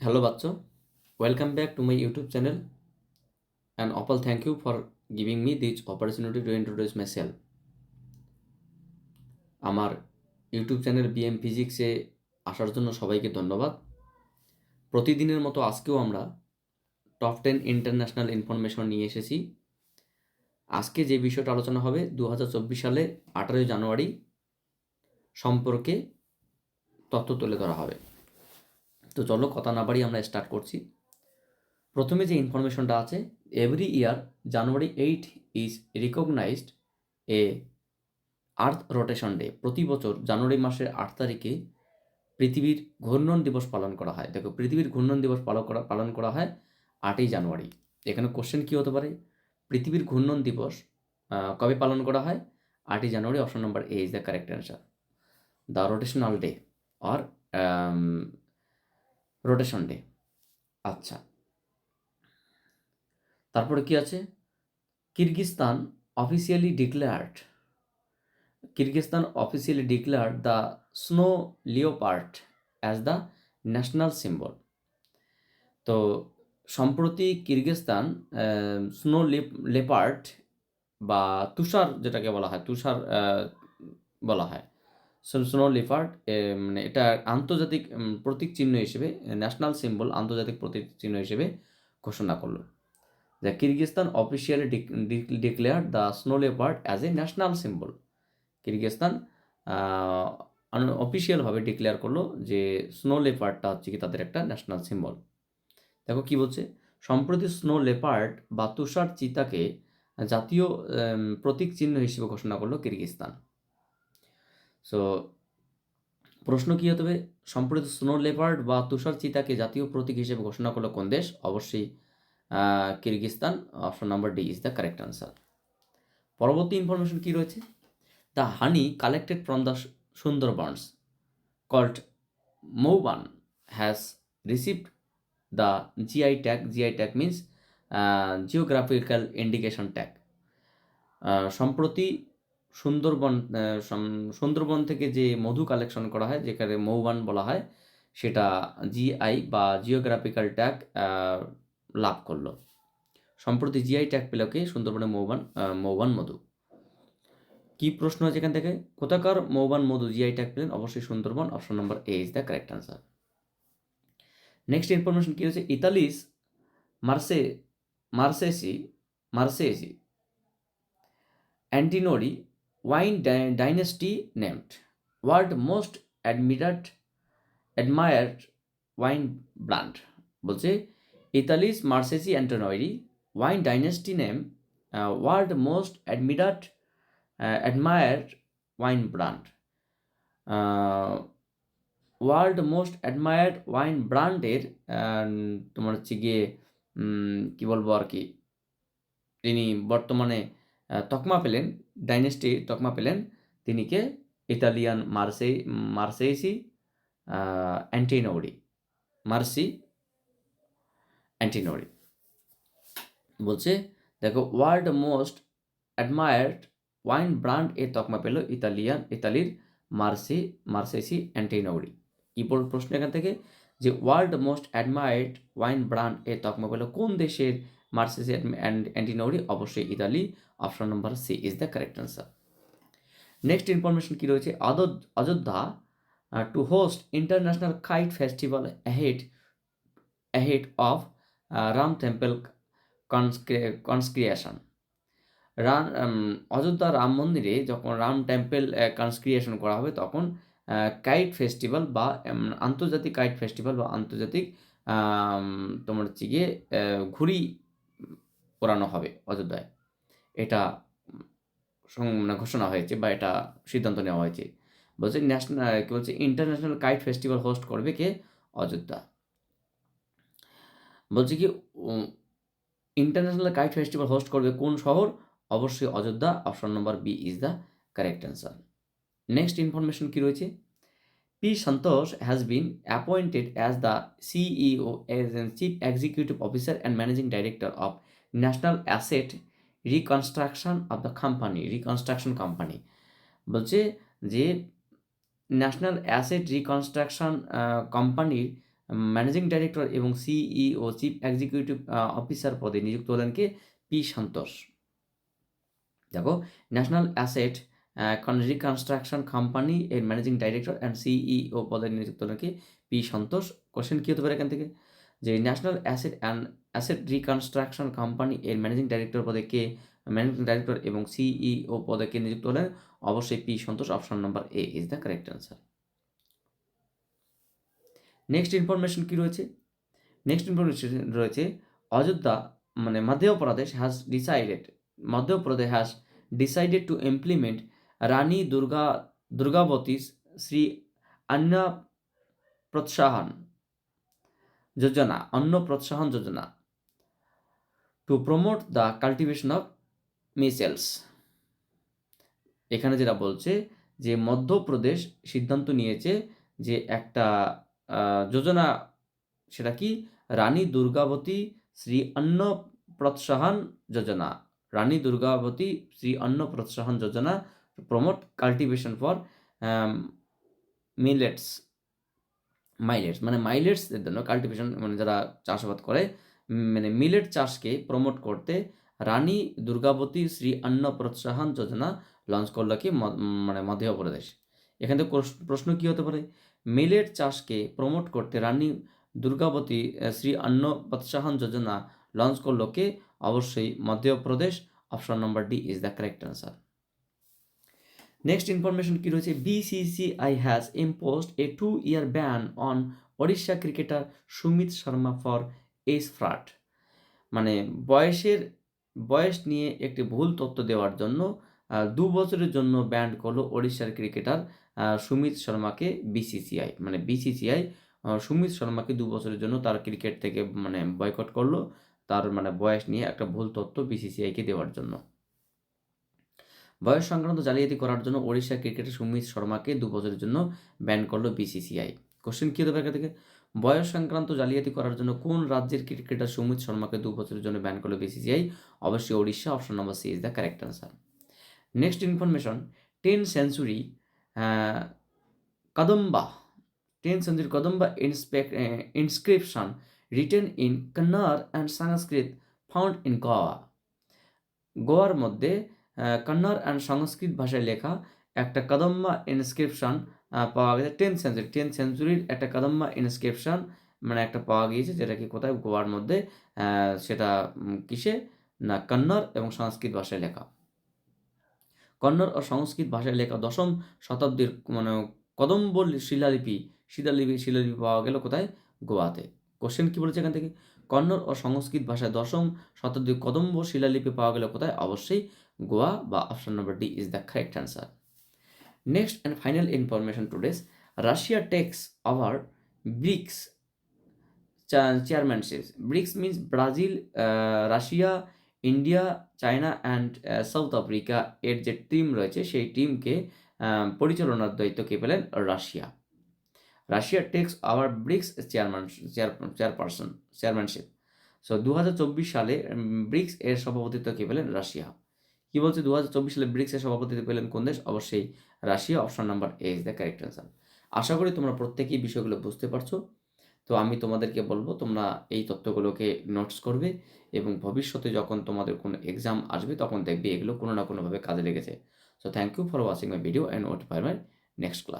Hello, Batcho. Welcome back to my YouTube channel. And Opal, thank you for giving me this opportunity to introduce myself. আমার YouTube channel BM ফিজিক্সে আসার জন্য সবাইকে ধন্যবাদ প্রতিদিনের মতো আজকেও আমরা টপ টেন ইন্টারন্যাশনাল ইনফরমেশন নিয়ে এসেছি আজকে যে বিষয়টা আলোচনা হবে দু হাজার চব্বিশ সালে আঠারোই জানুয়ারি সম্পর্কে তথ্য তুলে ধরা হবে তো চলো কথা না বাড়িয়ে আমরা স্টার্ট করছি। প্রথমে যে ইনফরমেশনটা আছে every year January eight is recognised a earth rotation day প্রতি বছর জানুয়ারি মাসের আট তারিখে পৃথিবীর ঘূর্ণন দিবস পালন করা হয়। দেখো, পৃথিবীর ঘূর্ণন দিবস পালন করা পালন করা হয় আটই জানুয়ারি এখানে কোশ্চেন কী হতে পারে? পৃথিবীর ঘূর্ণন দিবস কবে পালন করা হয়? আটই জানুয়ারি option number A is the correct answer the rotational day or rotation day আচ্ছা। তারপরে কি আছে? Kyrgyzstan officially declared Kyrgyzstan officially declared the snow leopard as the national symbol তো সম্প্রতি কিরগিস্তান স্নো লেপার্ট বা তুষার যেটাকে বলা হয়, তুষার বলা হয় স্নো লিফার্ট মানে এটা আন্তর্জাতিক প্রতীক চিহ্ন হিসেবে ন্যাশনাল সিম্বল আন্তর্জাতিক প্রতীক চিহ্ন হিসেবে ঘোষণা করল। যে Kyrgyzstan officially declare the snow leopard as a national symbol Kyrgyzstan অফিসিয়ালভাবে declare করল যে স্নো লেপার্ডটা হচ্ছে কি তাদের একটা ন্যাশনাল সিম্বল দেখো কি বলছে? সম্প্রতি স্নো লেপার্ড বা তুষার চিতাকে জাতীয় প্রতীক চিহ্ন হিসেবে ঘোষণা করল কিরগিস্তান সো প্রশ্ন কি হতে হবে? সম্প্রতি স্নো লেপার্ড বা তুষার চিতাকে জাতীয় প্রতীক হিসেবে ঘোষণা করল কোন দেশ? অবশ্যই Kyrgyzstan. Option number D is the correct answer পরবর্তী ইনফরমেশন কী রয়েছে? The honey collected from the Sundarbans called Mouban has received the GI tag GI tag means geographical indication tag সম্প্রতি সুন্দরবন সুন্দরবন থেকে যে মধু কালেকশন করা হয়, যেখানে মৌবান বলা হয়, সেটা জিআই বা জিওগ্রাফিক্যাল ট্যাগ লাভ করল। সম্প্রতি জিআই ট্যাগ পেল কি? সুন্দরবনের মৌবান মৌবান মধু। কি প্রশ্ন আছে এখান থেকে? কোথাকার মৌবান মধু জিআই ট্যাগ পেলেন? অবশ্যই Sundarban option number A is the correct answer next information কি হচ্ছে Italy's Marche, Marchesi Marchesi Antinori wine dynasty named world most admired admired wine brand বলছে Italy's Marchesi Antinori wine dynasty name world most admired admired wine brand world most admired wine ব্র্যান্ডের তোমার হচ্ছে গিয়ে কি বলব আর কি তিনি বর্তমানে তকমা পেলেন, ডাইনেস্টি তকমা পেলেন। তিনি কে? ইতালিয়ান মার্সে, মার্সেইসি অ্যান্টিনোরি, মার্সি, অ্যান্টিনোরি। বলছে, দেখো, world most admired wine brand এ তকমা পেল ইতালিয়ান, ইতালির মার্সি মার্সেসি অ্যান্টিনোরি। কি প্রশ্ন এখান থেকে? যে, world most admired wine brand এ তকমা পেল কোন দেশের মার্সেসি অ্যান্ড অ্যান্টিনোরি অবশ্যই Italy option number C is the correct answer next information কী রয়েছে? Ayodhya to host international kite festival ahead ahead of Ram temple consecration Ram Ayodhya Ram মন্দিরে যখন Ram temple কনস্ক্রিয়েশন করা হবে, তখন কাইট ফেস্টিভ্যাল বা আন্তর্জাতিক kite festival বা আন্তর্জাতিক তোমার হচ্ছে গিয়ে ঘুড়ি ওড়ানো হবে অযোধ্যায়। এটা মানে ঘোষণা হয়েছে বা এটা সিদ্ধান্ত নেওয়া হয়েছে। বলছে ন্যাশনাল কি বলছে, ইন্টারন্যাশনাল কাইট ফেস্টিভ্যাল হোস্ট করবে কে? অযোধ্যা। বলছে কি ইন্টারন্যাশনাল কাইট ফেস্টিভ্যাল হোস্ট করবে কোন শহর? অবশ্যই Ayodhya. Option number B is the correct answer. Next information কি রয়েছে? P Santosh has been appointed as the CEO as chief executive officer and managing director of national asset reconstruction of the company reconstruction company বলছে যে national asset reconstruction কোম্পানির managing director এবং CEO chief executive officer পদে নিযুক্ত হলেন কে? P. Santosh. দেখো national asset reconstruction company এর ম্যানেজিং ডাইরেক্টর অ্যান্ড সিইও পদে নিযুক্ত হলেন কে? পি. সন্তোষ। কোশ্চেন কী হতে পারে এখান থেকে? যে national asset and asset reconstruction company এর ম্যানেজিং ডাইরেক্টর পদে কে? ম্যানেজিং ডাইরেক্টর এবং সিইও পদে কে নিযুক্ত হলেন? অবশ্যই P Santosh option number A is the correct answer next information কি রয়েছে? নেক্সট ইনফরমেশন রয়েছে, অযোধ্যা মানে Madhya Pradesh has decided Madhya Pradesh has decided to implement Rani Durga, Durgavati Shri Anna Protsahan Yojana, Anna Protsahan Yojana. To promote the cultivation of millets এখানে যেটা বলছে যে, মধ্যপ্রদেশ সিদ্ধান্ত নিয়েছে যে, একটা যোজনা সেটা কি? রানী দুর্গাবতী শ্রী অন্ন প্রোৎসাহন যোজনা। Rani Durgavati Shri Anna Protsahan Yojana promote cultivation for millets millets মানে মাইলেটসদের জন্য কাল্টিভেশন মানে যারা চাষাবাদ করে মানে মিলেট চাষকে প্রমোট করতে রানী দুর্গাবতী শ্রী অন্ন প্রোৎসাহন যোজনা লঞ্চ করল কি মানে মধ্যপ্রদেশ। এখান থেকে প্রশ্ন কী হতে পারে? মিলেট চাষকে প্রমোট করতে রানী দুর্গাবতী শ্রী অন্ন প্রোৎসাহন যোজনা লঞ্চ করল কে? অবশ্যই Madhya Pradesh. Option number D is the correct answer next information কী রয়েছে? BCCI has imposed a two year ban on Odisha cricketer Sumit Sharma for age fraud মানে বয়সের, বয়স নিয়ে একটি ভুল তথ্য দেওয়ার জন্য দু বছরের জন্য ব্যান্ড করল ওড়িশার ক্রিকেটার সুমিত শর্মাকে বিসিসিআই মানে বিসিসিআই সুমিত শর্মাকে দু বছরের জন্য তার ক্রিকেট থেকে মানে বয়কট করল। তার মানে বয়স নিয়ে একটা ভুল তথ্য বিসিসিআইকে দেওয়ার জন্য। বয়স সংক্রান্ত জালিয়াতি করার জন্য ওড়িশা ক্রিকেটার সুমিত শর্মাকে দু বছরের জন্য ব্যান করল বিসিসিআই। কোশ্চেন কী হতে পারে থেকে? বয়স সংক্রান্ত জালিয়াতি করার জন্য কোন রাজ্যের ক্রিকেটার সুমিত শর্মাকে দু বছরের জন্য ব্যান করল বিসিসিআই? অবশ্যই Odisha option number C is the correct answer next information ten century Kadamba ten century Kadamba inspect inscription written in Kannada and Sanskrit found in Goa গোয়ার মধ্যে কন্নড় অ্যান্ড সংস্কৃত ভাষায় লেখা একটা কদম্বা ইনস্ক্রিপশন পাওয়া গেছে টেন্থ সেঞ্চুরি টেন্থ সেঞ্চুরির একটা কদম্বা inscription মানে একটা পাওয়া গিয়েছে যেটা কি কোথায়? গোয়ার মধ্যে সেটা কিসে? না কন্নড় এবং সংস্কৃত ভাষায় লেখা। কন্নড় ও সংস্কৃত ভাষায় লেখা দশম শতাব্দীর মানে কদম্ব শিলালিপি শিলালিপি শিলালিপি পাওয়া গেল কোথায়? গোয়াতে। কোশ্চেন কী বলেছে এখান থেকে? কন্নড় ও সংস্কৃত ভাষায় দশম শতাব্দীর কদম্ব শিলালিপি পাওয়া গেল কোথায়? অবশ্যই গোয়া বা option number D is the correct answer. Next and final information today's, Russia takes over BRICS chairmanship BRICS means Brazil Russia India China and South Africa এর যে টিম রয়েছে, সেই টিমকে পরিচালনার দায়িত্ব কে পেলেন Russia. Russia takes over BRICS chairman chairperson, chairmanship. So দু হাজার চব্বিশ সালে ব্রিক্স এর সভাপতিত্ব কে পেলেন রাশিয়া। কি বলছে? দু হাজার চব্বিশ সালে ব্রিক্স এর সভাপতিত্ব পেলেন কোন দেশ? অবশ্যই Russia, option number A is the correct answer আশা করি তোমরা প্রত্যেকেই বিষয়গুলো বুঝতে পারছ। তো আমি তোমাদেরকে বলব, তোমরা এই তথ্যগুলোকে নোটস করবে এবং ভবিষ্যতে যখন তোমাদের কোনো এক্সাম আসবে, তখন দেখবে এগুলো কোনো না কোনোভাবে কাজে লেগেছে। So thank you for watching my video and wait for my next class